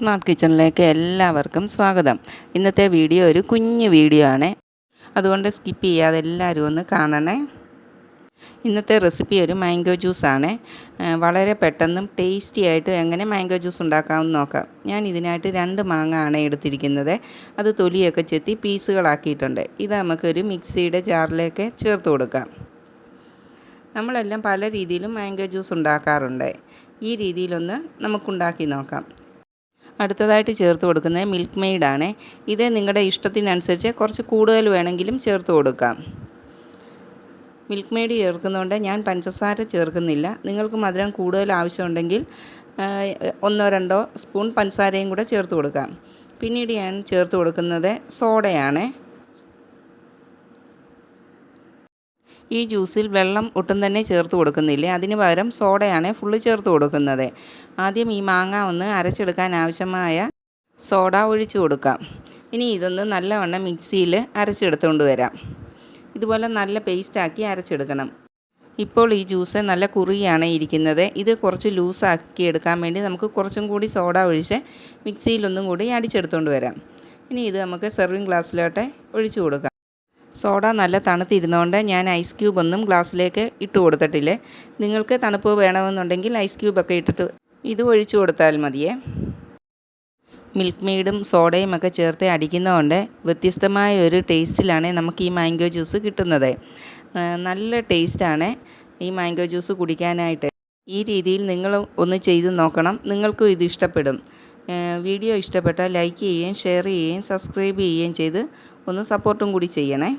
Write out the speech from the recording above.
Smart കിച്ചണിലേക്ക് എല്ലാവർക്കും സ്വാഗതം. ഇന്നത്തെ വീഡിയോ ഒരു കുഞ്ഞു വീഡിയോ ആണ്. അതുകൊണ്ട് സ്കിപ്പ് ചെയ്യാതെ എല്ലാവരും ഒന്ന് കാണണേ. ഇന്നത്തെ റെസിപ്പി ഒരു മാംഗോ ജ്യൂസാണ് വളരെ പെട്ടെന്നും ടേസ്റ്റി ആയിട്ട് എങ്ങനെ മാംഗോ ജ്യൂസ് ഉണ്ടാക്കാമെന്ന് നോക്കാം. ഞാൻ ഇതിനായിട്ട് രണ്ട് മാങ്ങ ആണ് എടുത്തിരിക്കുന്നത്. അത് തൊലിയൊക്കെ ചെത്തി പീസുകളാക്കിയിട്ടുണ്ട്. ഇത് നമുക്കൊരു മിക്സിയുടെ ജാറിലേക്ക് ചേർത്ത് കൊടുക്കാം. നമ്മളെല്ലാം പല രീതിയിലും മാംഗോ ജ്യൂസ് ഉണ്ടാക്കാറുണ്ട്. ഈ രീതിയിലൊന്ന് നമുക്കുണ്ടാക്കി നോക്കാം. അടുത്തതായിട്ട് ചേർത്ത് കൊടുക്കുന്നത് മിൽക്ക് മെയ്ഡാണ് ഇത് നിങ്ങളുടെ ഇഷ്ടത്തിനനുസരിച്ച് കുറച്ച് കൂടുതൽ വേണമെങ്കിലും ചേർത്ത് കൊടുക്കാം. മിൽക്ക് മെയ്ഡ് ചേർക്കുന്നതുകൊണ്ട് ഞാൻ പഞ്ചസാര ചേർക്കുന്നില്ല. നിങ്ങൾക്ക് മധുരം കൂടുതൽ ആവശ്യമുണ്ടെങ്കിൽ ഒന്നോ രണ്ടോ സ്പൂൺ പഞ്ചസാരയും കൂടെ ചേർത്ത് കൊടുക്കാം. പിന്നീട് ഞാൻ ചേർത്ത് കൊടുക്കുന്നത് സോഡയാണ്. ഈ ജ്യൂസിൽ വെള്ളം ഒട്ടും തന്നെ ചേർത്ത് കൊടുക്കുന്നില്ല? അതിന് പകരം സോഡയാണ് ഫുള്ള് ചേർത്ത് കൊടുക്കുന്നത്. ആദ്യം ഈ മാങ്ങ ഒന്ന് അരച്ചെടുക്കാൻ ആവശ്യമായ സോഡ ഒഴിച്ചു കൊടുക്കാം. ഇനി ഇതൊന്ന് നല്ലവണ്ണം മിക്സിയിൽ അരച്ചെടുത്തുകൊണ്ട് വരാം. ഇതുപോലെ നല്ല പേസ്റ്റാക്കി അരച്ചെടുക്കണം. ഇപ്പോൾ ഈ ജ്യൂസ് നല്ല കുറുകിയാണ് ഇരിക്കുന്നത്. ഇത് കുറച്ച് ലൂസാക്കി എടുക്കാൻ വേണ്ടി നമുക്ക് കുറച്ചും കൂടി സോഡ ഒഴിച്ച് മിക്സിയിലൊന്നും കൂടി അടിച്ചെടുത്തുകൊണ്ട് വരാം. ഇനി ഇത് നമുക്ക് സെർവിങ് ഗ്ലാസ്സിലോട്ട് ഒഴിച്ചു കൊടുക്കാം. സോഡ നല്ല തണുത്തിരുന്നതുകൊണ്ട് ഞാൻ ഐസ് ക്യൂബ് ഒന്നും ഗ്ലാസ്സിലേക്ക് ഇട്ട് കൊടുത്തിട്ടില്ല? നിങ്ങൾക്ക് തണുപ്പ് വേണമെന്നുണ്ടെങ്കിൽ ഐസ് ക്യൂബൊക്കെ ഇട്ടിട്ട് ഇത് ഒഴിച്ചു കൊടുത്താൽ മതിയേ. മിൽക്ക് മെയ്ഡും സോഡയും ഒക്കെ ചേർത്ത് അടിക്കുന്നതുകൊണ്ട് വ്യത്യസ്തമായ ഒരു ടേസ്റ്റിലാണ് നമുക്ക് ഈ മാംഗോ ജ്യൂസ് കിട്ടുന്നത്. നല്ല ടേസ്റ്റാണ് ഈ മാംഗോ ജ്യൂസ് കുടിക്കാനായിട്ട്. ഈ രീതിയിൽ നിങ്ങൾ ഒന്ന് ചെയ്ത് നോക്കണം. നിങ്ങൾക്കും ഇത് ഇഷ്ടപ്പെടും. വീഡിയോ ഇഷ്ടപ്പെട്ടാൽ ലൈക്ക് ചെയ്യുകയും ഷെയർ ചെയ്യുകയും സബ്സ്ക്രൈബ് ചെയ്യുകയും ചെയ്ത് ഒന്ന് സപ്പോർട്ടും കൂടി ചെയ്യണേ.